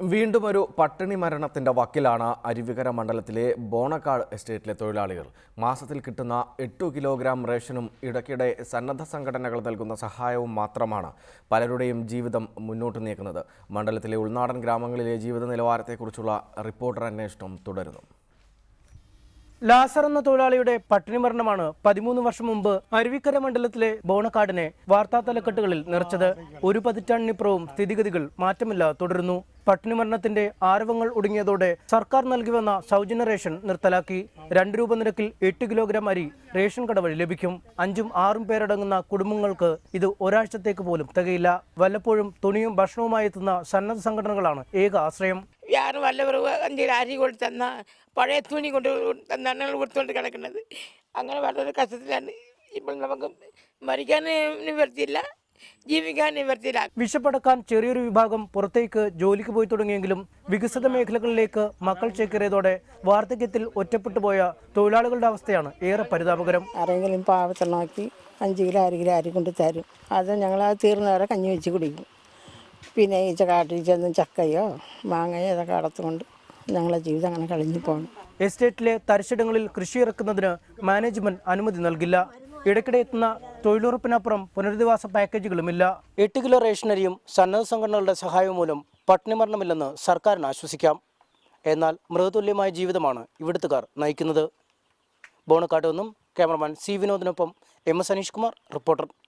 വീണ്ടും ഒരു പട്ടിണി മരണത്തിന്റെ വക്കിലാണ് അരുവികര മണ്ഡലത്തിലെ ബോണക്കാട് എസ്റ്റേറ്റിലെ തൊഴിലാളികൾ. മാസത്തിൽ കിട്ടുന്ന എട്ടു കിലോഗ്രാം റേഷനും ഇടയ്ക്കിടെ സന്നദ്ധ സംഘടനകൾ നൽകുന്ന സഹായവും മാത്രമാണ് പലരുടെയും ജീവിതം മുന്നോട്ട് നീക്കുന്നത്. മണ്ഡലത്തിലെ ഉൾനാടൻ ഗ്രാമങ്ങളിലെ ജീവിത നിലവാരത്തെക്കുറിച്ചുള്ള റിപ്പോർട്ടർ അന്വേഷണം തുടരുന്നു. ലാസർ എന്ന തൊഴിലാളിയുടെ പട്ടിണി മരണമാണ് പതിമൂന്ന് വർഷം മുമ്പ് അരുവിക്കര മണ്ഡലത്തിലെ ബോണക്കാടിനെ വാർത്താ തലക്കെട്ടുകളിൽ നിറച്ചത്. ഒരു പതിറ്റാണ്ടിനിപ്പുറവും സ്ഥിതിഗതികൾ മാറ്റമില്ല തുടരുന്നു. പട്ടിണി മരണത്തിന്റെ ആരവങ്ങൾ ഒടുങ്ങിയതോടെ സർക്കാർ നൽകി വന്ന സൗജന്യ റേഷൻ നിർത്തലാക്കി. രണ്ട് രൂപ നിരക്കിൽ എട്ട് കിലോഗ്രാം അരി റേഷൻ കട വഴി ലഭിക്കും. അഞ്ചും ആറും പേരടങ്ങുന്ന കുടുംബങ്ങൾക്ക് ഇത് ഒരാഴ്ചത്തേക്ക് പോലും തികയില്ല. വല്ലപ്പോഴും തുണിയും ഭക്ഷണവുമായി എത്തുന്ന സന്നദ്ധ സംഘടനകളാണ് ഏക ആശ്രയം. யாரும் வல்லவர் அஞ்சு அரி கொண்டு தந்தா பழைய துணி கொண்டு കിടക്കുന്നത്. അങ്ങനെ വളരെ കഷ്ടത്തിലാണ്. ഇപ്പോൾ നമുക്ക് മരിക്കാൻ വരുത്തിയില്ല ജീവിക്കാൻ നിവർത്തില്ല വിശപ്പടക്കാൻ ചെറിയൊരു വിഭാഗം പുറത്തേക്ക് ജോലിക്ക് പോയി തുടങ്ങിയെങ്കിലും വികസിത മേഖലകളിലേക്ക് മക്കൾ ചേക്കേറിയതോടെ വാർദ്ധക്യത്തിൽ ഒറ്റപ്പെട്ടു പോയ തൊഴിലാളികളുടെ അവസ്ഥയാണ് ഏറെ പരിതാപകരം. ആരെങ്കിലും പാവത്തെണ്ണമാക്കി അഞ്ച് കിലോ അര കിലോ അരി കൊണ്ട് തരും. അത് ഞങ്ങൾ അത് തീർന്നവരെ കഞ്ഞി വെച്ച് കുടിക്കും. പിന്നെ ഈ കാട്ടിൽ ചെന്ന് ചക്കയോ മാങ്ങയോ ഇതൊക്കെ അടത്തുകൊണ്ട് ഞങ്ങളെ ജീവിതം അങ്ങനെ കഴിഞ്ഞു പോകണം എസ്റ്റേറ്റിലെ തരിശിടങ്ങളിൽ കൃഷി ഇറക്കുന്നതിന് മാനേജ്മെന്റ് അനുമതി നൽകില്ല. ഇടയ്ക്കിടെ എത്തുന്ന തൊഴിലുറപ്പിനപ്പുറം പുനരധിവാസ പാക്കേജുകളുമില്ല. എട്ട് കിലോ റേഷനരിയും സന്നദ്ധ സംഘടനകളുടെ സഹായവും മൂലം പട്ടിണി മരണമില്ലെന്ന് സർക്കാരിന് ആശ്വസിക്കാം. എന്നാൽ മൃഗതുല്യമായ ജീവിതമാണ് ഇവിടുത്തുകാർ നയിക്കുന്നത്. ബോണക്കാട്ട് നിന്നും cameraman C വിനോദിനൊപ്പം M S Aneesh Kumar reporter.